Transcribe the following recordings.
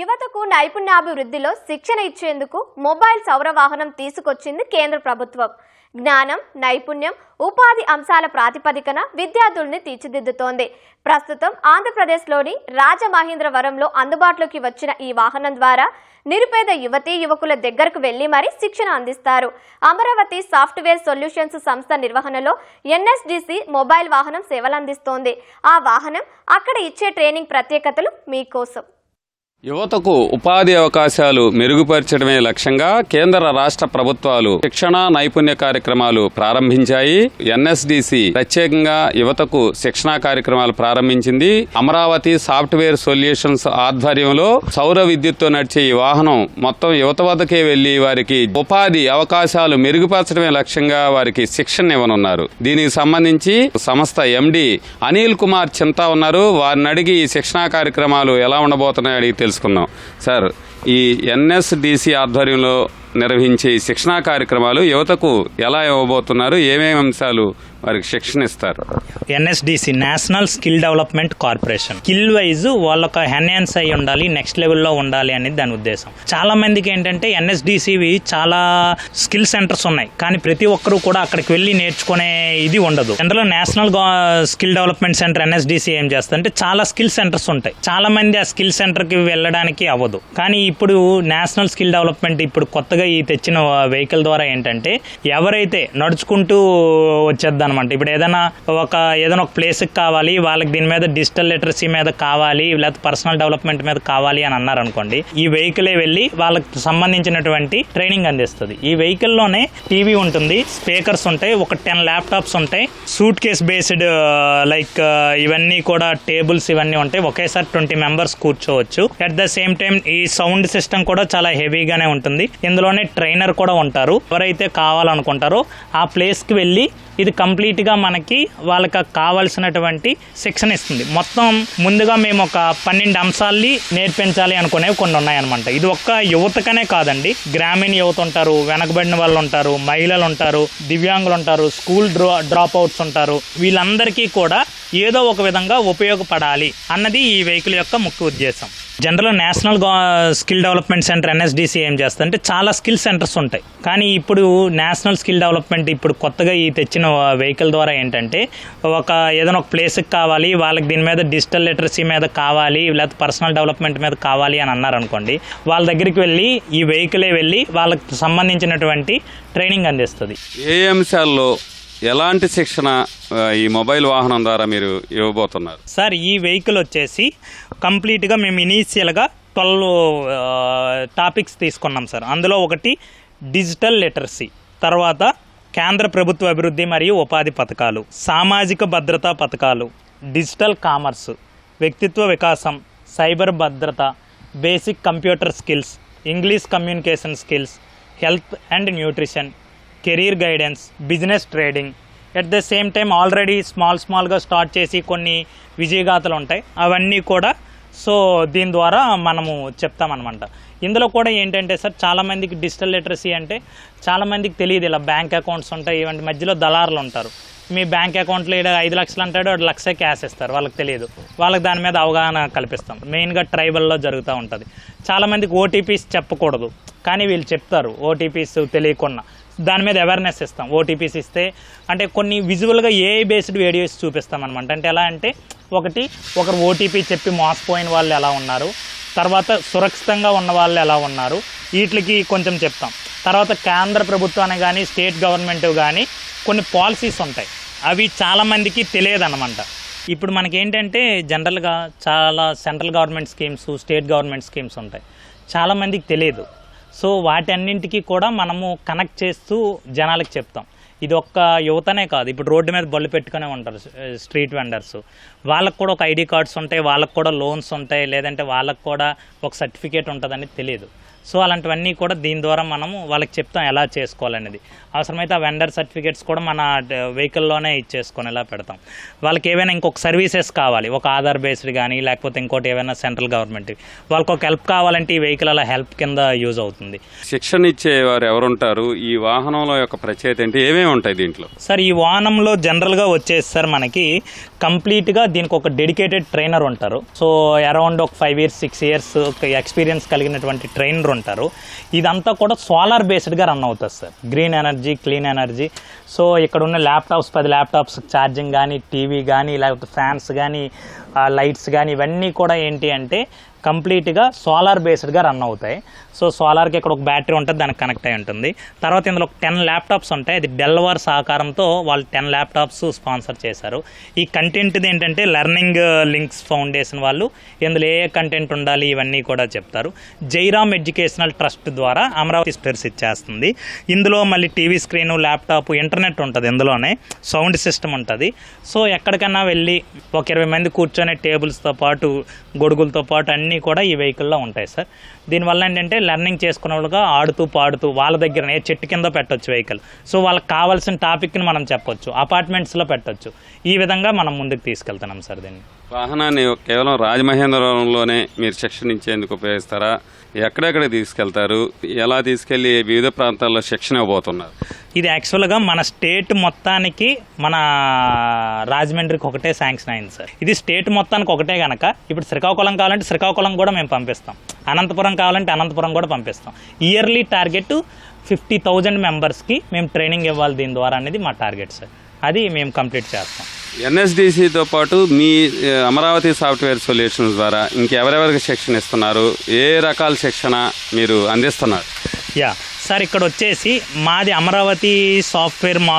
యువతకు నైపుణ్యాభివృద్ధిలో శిక్షణ ఇచ్చేందుకు మొబైల్ సౌర వాహనం తీసుకొచ్చింది కేంద్ర ప్రభుత్వం. జ్ఞానం నైపుణ్యం ఉపాధి అంశాల ప్రాతిపదికన విద్యార్థుల్ని తీర్చిదిద్దుతోంది. ప్రస్తుతం ఆంధ్రప్రదేశ్లోని రాజమహేంద్రవరంలో అందుబాటులోకి వచ్చిన ఈ వాహనం ద్వారా నిరుపేద యువతీ యువకుల దగ్గరకు వెళ్ళి మరీ శిక్షణ అందిస్తారు. అమరావతి సాఫ్ట్వేర్ సొల్యూషన్స్ సంస్థ నిర్వహణలో ఎన్ఎస్డిసి మొబైల్ వాహనం సేవలందిస్తోంది. ఆ వాహనం అక్కడ ఇచ్చే ట్రైనింగ్ ప్రత్యేకతలు మీకోసం. యువతకు ఉపాధి అవకాశాలు మెరుగుపరచడమే లక్ష్యంగా కేంద్ర రాష్ట్ర ప్రభుత్వాలు శిక్షణ నైపుణ్య కార్యక్రమాలు ప్రారంభించాయి. ఎన్ఎస్డిసి ప్రత్యేకంగా యువతకు శిక్షణా కార్యక్రమాలు ప్రారంభించింది. అమరావతి సాఫ్ట్వేర్ సొల్యూషన్స్ ఆధ్వర్యంలో సౌర విద్యుత్తో నడిచే ఈ వాహనం మొత్తం యువత వద్దకే వెళ్ళి వారికి ఉపాధి అవకాశాలు మెరుగుపరచడమే లక్ష్యంగా వారికి శిక్షణ ఇవ్వనున్నారు దీనికి సంబంధించి సంస్థ ఎండి అనిల్ కుమార్ చింతా ఉన్నారు. వారిని అడిగి ఈ శిక్షణా కార్యక్రమాలు ఎలా ఉండబోతున్నాయో అడిగి తెలుసుకుందాం. సార్ ఈ ఎన్ఎస్డిసి ఆధ్వర్యంలో నిర్వహించే శిక్షణా కార్యక్రమాలు యువతకు ఎలా ఇవ్వబోతున్నారు? ఏమేమి అంశాలు వారికి శిక్షణ ఇస్తారు. NSDC national skill development corporation. Skill wise వాళ్ళొక ఎన్హాన్స్ అయి ఉండాలి నెక్స్ట్ లెవెల్లో ఉండాలి అనేది దాని ఉద్దేశం. చాలా మందికి ఏంటంటే ఎన్ఎస్డిసివి చాలా స్కిల్ సెంటర్స్ ఉన్నాయి. కానీ ప్రతి ఒక్కరూ కూడా అక్కడికి వెళ్ళి నేర్చుకునే ఇది ఉండదు. అందులో national skill development center NSDC ఏం చేస్తుందంటే చాలా స్కిల్ సెంటర్స్ ఉంటాయి. చాలా మంది ఆ స్కిల్ సెంటర్కి వెళ్ళడానికి అవ్వదు. కానీ ఇప్పుడు నేషనల్ స్కిల్ డెవలప్మెంట్ ఇప్పుడు కొత్తగా ఈ తెచ్చిన వెహికల్ ద్వారా ఏంటంటే ఎవరైతే నడుచుకుంటూ వచ్చేద్దాం అనమాట ఇప్పుడు ఏదైనా ఒక ఏదైనా ఒక ప్లేస్కి కావాలి వాళ్ళకి దీని మీద డిజిటల్ లిటరసీ మీద కావాలి లేకపోతే పర్సనల్ డెవలప్మెంట్ మీద కావాలి అని అన్నారు అనుకోండి ఈ వెహికలే వెళ్ళి వాళ్ళకి సంబంధించినటువంటి ట్రైనింగ్ అందిస్తుంది. ఈ వెహికల్లోనే టీవీ ఉంటుంది స్పీకర్స్ ఉంటాయి ఒక టెన్ ల్యాప్టాప్స్ ఉంటాయి సూట్ కేస్ బేస్డ్ లైక్ ఇవన్నీ కూడా టేబుల్స్ ఇవన్నీ ఉంటాయి. ఒకేసారి ట్వంటీ మెంబర్స్ కూర్చోవచ్చు. అట్ ద సేమ్ టైం ఈ సౌండ్ సిస్టమ్ కూడా చాలా హెవీగానే ఉంటుంది. ఇందులోనే ట్రైనర్ కూడా ఉంటారు. ఎవరైతే కావాలనుకుంటారో ఆ ప్లేస్కి వెళ్ళి ఇది కంప్లీట్గా మనకి వాళ్ళకి కావాల్సినటువంటి శిక్షణ ఇస్తుంది. మొత్తం ముందుగా మేము ఒక పన్నెండు అంశాల్ని నేర్పించాలి అనుకునేవి కొన్ని ఉన్నాయన్నమాట. ఇది ఒక్క యువతకనే కాదండి. గ్రామీణ యువత ఉంటారు వెనకబడిన వాళ్ళు ఉంటారు మహిళలు ఉంటారు దివ్యాంగులు ఉంటారు స్కూల్ డ్రా డ్రాప్ అవుట్స్ ఉంటారు. వీళ్ళందరికీ కూడా ఏదో ఒక విధంగా ఉపయోగపడాలి అన్నది ఈ వెహికల్ యొక్క ముఖ్య ఉద్దేశం. General national skill development center NSDC ఏం చేస్తుందంటే చాలా స్కిల్ సెంటర్స్ ఉంటాయి. కానీ ఇప్పుడు నేషనల్ స్కిల్ డెవలప్మెంట్ ఇప్పుడు కొత్తగా ఈ తెచ్చిన వెహికల్ ద్వారా ఏంటంటే ఒక ఏదైనా ఒక ప్లేస్కి కావాలి వాళ్ళకి దీని మీద డిజిటల్ లిటరసీ మీద కావాలి లేకపోతే పర్సనల్ డెవలప్మెంట్ మీద కావాలి అని అన్నారు అనుకోండి వాళ్ళ దగ్గరికి వెళ్ళి ఈ వెహికలే వెళ్ళి వాళ్ళకి సంబంధించినటువంటి ట్రైనింగ్ అందిస్తుంది. ఏ అంశాల్లో ఎలాంటి శిక్షణ ఈ మొబైల్ వాహనం ద్వారా మీరు ఇవ్వబోతున్నారు? సార్ ఈ వెహికల్ వచ్చేసి కంప్లీట్గా మేము ఇనీషియల్గా ట్వెల్వ్ టాపిక్స్ తీసుకున్నాం సార్. అందులో ఒకటి డిజిటల్ లిటరసీ తర్వాత కేంద్ర ప్రభుత్వ అభివృద్ధి మరియు ఉపాధి పథకాలు సామాజిక భద్రతా పథకాలు డిజిటల్ కామర్స్ వ్యక్తిత్వ వికాసం సైబర్ భద్రత basic computer skills English communication skills health and nutrition career guidance business trading. At the same time already small స్మాల్గా start చేసి కొన్ని విజయగాథలు ఉంటాయి. అవన్నీ కూడా సో దీని ద్వారా మనము చెప్తామన్నమాట. ఇందులో కూడా ఏంటంటే సార్ చాలామందికి డిజిటల్ లిటరసీ అంటే చాలామందికి తెలియదు. ఇలా బ్యాంక్ అకౌంట్స్ ఉంటాయి ఇవంటి మధ్యలో దళారులు ఉంటారు. మీ బ్యాంక్ అకౌంట్లో ఈడ ఐదు లక్షలు అంటాడు వాడు లక్ష క్యాష్ ఇస్తారు వాళ్ళకి తెలియదు. వాళ్ళకి దాని మీద అవగాహన కల్పిస్తాం. మెయిన్గా ట్రైబల్లో జరుగుతూ ఉంటుంది. చాలామందికి ఓటీపీస్ చెప్పకూడదు. కానీ వీళ్ళు చెప్తారు ఓటీపీస్ తెలియకుండా. దాని మీద అవేర్నెస్ ఇస్తాం ఓటీపీస్ ఇస్తే. అంటే కొన్ని విజువల్గా ఏ బేస్డ్ వీడియోస్ చూపిస్తాం అనమాట అంటే ఎలా అంటే ఒకటి ఒకరు ఓటీపీ చెప్పి మోసపోయిన వాళ్ళు ఎలా ఉన్నారు తర్వాత సురక్షితంగా ఉన్న వాళ్ళు ఎలా ఉన్నారు వీటికి కొంచెం చెప్తాం. తర్వాత కేంద్ర ప్రభుత్వాన్ని కానీ స్టేట్ గవర్నమెంట్ కానీ కొన్ని పాలసీస్ ఉంటాయి. అవి చాలామందికి తెలియదు అనమాట ఇప్పుడు మనకి ఏంటంటే జనరల్గా చాలా central government schemes state government schemes ఉంటాయి. చాలామందికి తెలియదు. సో వాటన్నింటికి కూడా మనము కనెక్ట్ చేస్తూ జనాలకు చెప్తాం. ఇది ఒక్క యువతనే కాదు. ఇప్పుడు రోడ్డు మీద బళ్ళు పెట్టుకునే ఉంటారు స్ట్రీట్ వెండర్స్. వాళ్ళకు కూడా ఒక ఐడి కార్డ్స్ ఉంటాయి వాళ్ళకు కూడా లోన్స్ ఉంటాయి లేదంటే వాళ్ళకు కూడా ఒక సర్టిఫికేట్ ఉంటుందని తెలియదు. సో అలాంటివన్నీ కూడా దీని ద్వారా మనము వాళ్ళకి చెప్తాం ఎలా చేసుకోవాలనేది. అవసరమైతే ఆ వెండర్ సర్టిఫికేట్స్ కూడా మన వెహికల్లోనే ఇచ్చేసుకొని ఎలా పెడతాం. వాళ్ళకి ఏవైనా ఇంకొక సర్వీసెస్ కావాలి ఒక ఆధార్ బేస్డ్ కానీ లేకపోతే ఇంకోటి ఏమైనా సెంట్రల్ గవర్నమెంట్ వాళ్ళకి ఒక హెల్ప్ కావాలంటే ఈ వెహికల్ అలా హెల్ప్ కింద యూజ్ అవుతుంది. శిక్షణ ఇచ్చే వారు ఎవరుంటారు? ఈ వాహనంలో యొక్క ప్రత్యేకత ఏంటి? ఏమేమి ఉంటాయి దీంట్లో? సార్ ఈ వాహనంలో జనరల్గా వచ్చేసి సార్ మనకి కంప్లీట్గా దీనికి ఒక డెడికేటెడ్ ట్రైనర్ ఉంటారు. సో అరౌండ్ ఒక five years six years experience కలిగినటువంటి ట్రైనర్ ఉంటారు. ఇదంతా కూడా సోలార్ బేస్డ్గా రన్ అవుతుంది sir. Green energy clean energy. So ఇక్కడ ఉన్న ల్యాప్టాప్స్ పది ల్యాప్టాప్స్ ఛార్జింగ్ కానీ టీవీ కానీ లేకపోతే ఫ్యాన్స్ కానీ లైట్స్ కానీ ఇవన్నీ కూడా ఏంటి అంటే కంప్లీట్గా సోలార్ బేస్డ్గా రన్ అవుతాయి. సో సోలార్కి ఇక్కడ ఒక బ్యాటరీ ఉంటుంది దానికి కనెక్ట్ అయి ఉంటుంది. తర్వాత ఇందులో టెన్ ల్యాప్టాప్స్ ఉంటాయి. అది డెల్వర్ సహకారంతో వాళ్ళు టెన్ ల్యాప్టాప్స్ స్పాన్సర్ చేశారు. ఈ కంటెంట్ది ఏంటంటే లెర్నింగ్ uh, లింక్స్ ఫౌండేషన్ వాళ్ళు ఇందులో ఏ కంటెంట్ ఉండాలి ఇవన్నీ కూడా చెప్తారు. జైరామ్ ఎడ్యుకేషనల్ ట్రస్ట్ ద్వారా అమరావతి స్టర్స్ ఇచ్చేస్తుంది. ఇందులో మళ్ళీ టీవీ స్క్రీన్ ల్యాప్టాప్ ఇంటర్నెట్ ఉంటుంది ఇందులోనే. సౌండ్ సిస్టమ్ ఉంటుంది. సో ఎక్కడికన్నా వెళ్ళి ఒక ఇరవై మంది కూర్చొని టేబుల్స్తో పాటు గొడుగులతో పాటు అన్నీ కూడా ఈ వెహికల్లో ఉంటాయి సార్. దీనివల్ల ఏంటంటే లెర్నింగ్ చేసుకునే వాళ్ళుగా ఆడుతూ పాడుతూ వాళ్ళ దగ్గరనే చెట్టు కింద పెట్టొచ్చు వెహికల్ సో వాళ్ళకి కావాల్సిన టాపిక్ని మనం చెప్పొచ్చు అపార్ట్మెంట్స్లో పెట్టొచ్చు. ఈ విధంగా మనం ముందుకు తీసుకెళ్తున్నాం సార్ దీన్ని. వాహనాన్ని కేవలం రాజమహేంద్రవరంలోనే మీరు శిక్షణ ఇచ్చేందుకు ఉపయోగిస్తారా? ఎక్కడెక్కడ తీసుకెళ్తారు? ఎలా తీసుకెళ్ళి వివిధ ప్రాంతాల్లో శిక్షణ ఇవ్వబోతున్నారు? ఇది యాక్చువల్గా మన స్టేట్ మొత్తానికి మన రాజమండ్రికి ఒకటే శాంక్షన్ అయింది సార్. ఇది స్టేట్ మొత్తానికి ఒకటే కనుక ఇప్పుడు శ్రీకాకుళం కావాలంటే శ్రీకాకుళం కూడా మేము పంపిస్తాం. అనంతపురం కావాలంటే అనంతపురం కూడా పంపిస్తాం. ఇయర్లీ టార్గెట్ ఫిఫ్టీ థౌజండ్ మెంబర్స్కి మేము ట్రైనింగ్ ఇవ్వాలి దీని ద్వారా అనేది మా టార్గెట్ సార్. అది మేము కంప్లీట్ చేస్తాం. ఎన్ఎస్డిసితో పాటు మీ అమరావతి సాఫ్ట్వేర్ సొల్యూషన్స్ ద్వారా ఇంకెవరెవరికి శిక్షణ ఇస్తున్నారు? ఏ రకాల శిక్షణ మీరు అందిస్తున్నారు? యా సార్ ఇక్కడ వచ్చేసి మాది అమరావతి సాఫ్ట్వేర్ మా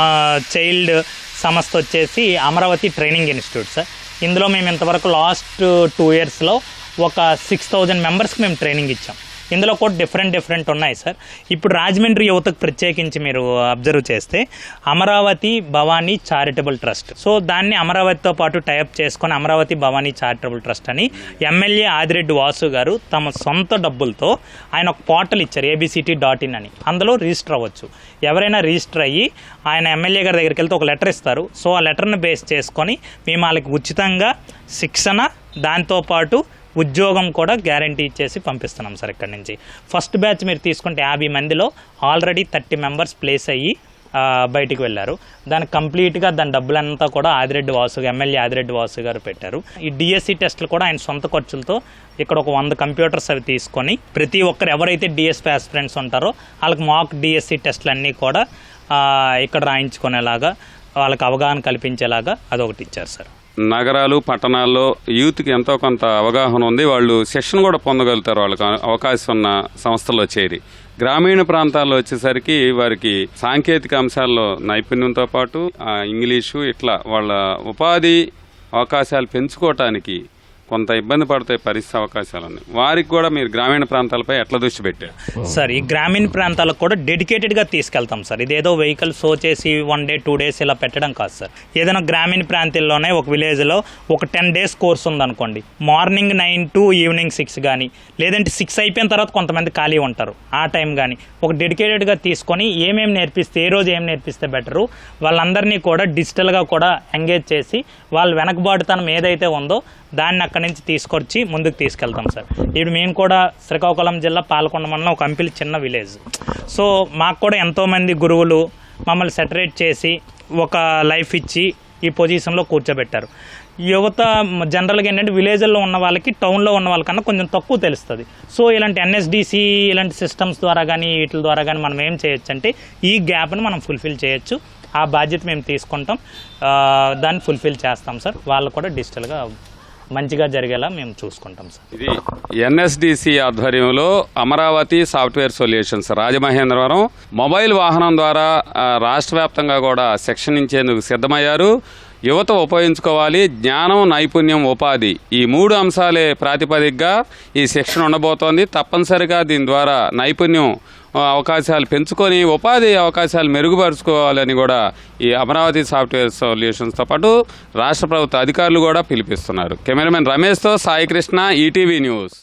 చైల్డ్ సంస్థ వచ్చేసి అమరావతి ట్రైనింగ్ ఇన్స్టిట్యూట్ సార్. ఇందులో మేము ఇంతవరకు లాస్ట్ టూ ఇయర్స్లో ఒక సిక్స్ థౌజండ్ మెంబర్స్కి మేము ట్రైనింగ్ ఇచ్చాం. ఇందులో కూడా డిఫరెంట్ డిఫరెంట్ ఉన్నాయి సార్ ఇప్పుడు రాజమండ్రి యువతకు ప్రత్యేకించి మీరు అబ్జర్వ్ చేస్తే Amaravati Bhavani charitable trust so దాన్ని అమరావతితో పాటు టైప్ చేసుకొని అమరావతి భవానీ చారిటబుల్ ట్రస్ట్ అని ఎమ్మెల్యే ఆదిరెడ్డి వాసు గారు తమ సొంత డబ్బులతో ఆయన ఒక పోర్టల్ ఇచ్చారు ఏబిసిటీ డాట్ ఇన్ అని. అందులో రిజిస్టర్ అవ్వచ్చు. ఎవరైనా రిజిస్టర్ అయ్యి ఆయన ఎమ్మెల్యే గారి దగ్గరికి వెళ్తే ఒక లెటర్ ఇస్తారు. సో ఆ లెటర్ని బేస్ చేసుకొని మేము వాళ్ళకి ఉచితంగా శిక్షణ దాంతోపాటు ఉద్యోగం కూడా గ్యారంటీ ఇచ్చేసి పంపిస్తున్నాం సార్ ఇక్కడ నుంచి. ఫస్ట్ బ్యాచ్ మీరు తీసుకుంటే యాభై మందిలో ఆల్రెడీ థర్టీ మెంబర్స్ ప్లేస్ అయ్యి బయటికి వెళ్ళారు. దాని కంప్లీట్గా దాని డబ్బులంతా కూడా ఆదిరెడ్డి వాసు ఎమ్మెల్యే ఆదిరెడ్డి వాసు గారు పెట్టారు. ఈ డిఎస్సి టెస్టులు కూడా ఆయన సొంత ఖర్చులతో ఇక్కడ ఒక వంద కంప్యూటర్స్ అవి తీసుకొని ప్రతి ఒక్కరు ఎవరైతే డిఎస్పీ ఆస్పిరెంట్స్ ఉంటారో వాళ్ళకి మాక్ డిఎస్సి టెస్టులు అన్నీ కూడా ఇక్కడ రాయించుకునేలాగా వాళ్ళకి అవగాహన కల్పించేలాగా అదొకటి ఇచ్చారు సార్. నగరాలు పట్టణాల్లో యూత్కి ఎంతో కొంత అవగాహన ఉంది. వాళ్ళు శిక్షణ కూడా పొందగలుగుతారు. వాళ్ళకి అవకాశం ఉన్న సంస్థల్లో చేరి. గ్రామీణ ప్రాంతాల్లో వచ్చేసరికి వారికి సాంకేతిక అంశాల్లో నైపుణ్యంతో పాటు ఇంగ్లీషు ఇట్లా వాళ్ళ ఉపాధి అవకాశాలు పెంచుకోవటానికి కొంత ఇబ్బంది పడతాయి పరిస్థితి అవకాశాలు వారికి కూడా మీరు గ్రామీణ ప్రాంతాలపై ఎట్లా దృష్టి పెట్టారు? సార్ ఈ గ్రామీణ ప్రాంతాలకు కూడా డెడికేటెడ్గా తీసుకెళ్తాం సార్. ఇదేదో వెహికల్ సో చేసి వన్ డే టూ డేస్ ఇలా పెట్టడం కాదు సార్. ఏదైనా గ్రామీణ ప్రాంతాల్లోనే ఒక విలేజ్లో ఒక టెన్ డేస్ కోర్స్ ఉందనుకోండి. Morning nine to evening six కానీ లేదంటే సిక్స్ అయిపోయిన తర్వాత కొంతమంది ఖాళీ ఉంటారు. ఆ టైం కానీ ఒక డెడికేటెడ్గా తీసుకొని ఏమేమి నేర్పిస్తే ఏ రోజు ఏం నేర్పిస్తే బెటరు వాళ్ళందరినీ కూడా డిజిటల్గా కూడా ఎంగేజ్ చేసి వాళ్ళ వెనకబాటుతనం ఏదైతే ఉందో దాన్ని అక్కడి నుంచి తీసుకొచ్చి ముందుకు తీసుకెళ్తాం సార్. ఇప్పుడు మేము కూడా శ్రీకాకుళం జిల్లా పాలకొండ మండలం ఒక అంపిలి చిన్న విలేజ్. సో మాకు కూడా ఎంతోమంది గురువులు మమ్మల్ని సెటరేట్ చేసి ఒక లైఫ్ ఇచ్చి ఈ పొజిషన్లో కూర్చోబెట్టారు. యువత జనరల్గా ఏంటంటే విలేజ్లో ఉన్న వాళ్ళకి టౌన్లో ఉన్న వాళ్ళకన్నా కొంచెం తక్కువ తెలుస్తుంది. సో ఇలాంటి ఎన్ఎస్డిసి ఇలాంటి సిస్టమ్స్ ద్వారా కానీ వీటి ద్వారా కానీ మనం ఏం చేయొచ్చు అంటే ఈ గ్యాప్ని మనం ఫుల్ఫిల్ చేయొచ్చు. ఆ బాధ్యత మేము తీసుకుంటాం. దాన్ని ఫుల్ఫిల్ చేస్తాం సార్. వాళ్ళు కూడా డిజిటల్గా మంచిగా జరిగేలా మేము చూసుకుంటాం సార్. ఇది ఎన్ఎస్డిసి ఆధ్వర్యంలో Amaravati software solutions Rajamahendravaram mobile వాహనం ద్వారా రాష్ట్ర వ్యాప్తంగా కూడా శిక్షణించేందుకు సిద్ధమయ్యారు. యువత ఉపయోగించుకోవాలి జ్ఞానం నైపుణ్యం ఉపాధి ఈ మూడు అంశాలే ప్రాతిపదికగా ఈ శిక్షణ ఉండబోతోంది. తప్పనిసరిగా దీని ద్వారా నైపుణ్యం అవకాశాలు పెంచుకొని ఉపాధి అవకాశాలు మెరుగుపరుచుకోవాలని కూడా ఈ అమరావతి సాఫ్ట్వేర్ సొల్యూషన్స్తో పాటు రాష్ట్ర ప్రభుత్వ అధికారులు కూడా పిలిపిస్తున్నారు. కెమెరామెన్ రమేష్తో సాయికృష్ణ ఈటీవీ న్యూస్.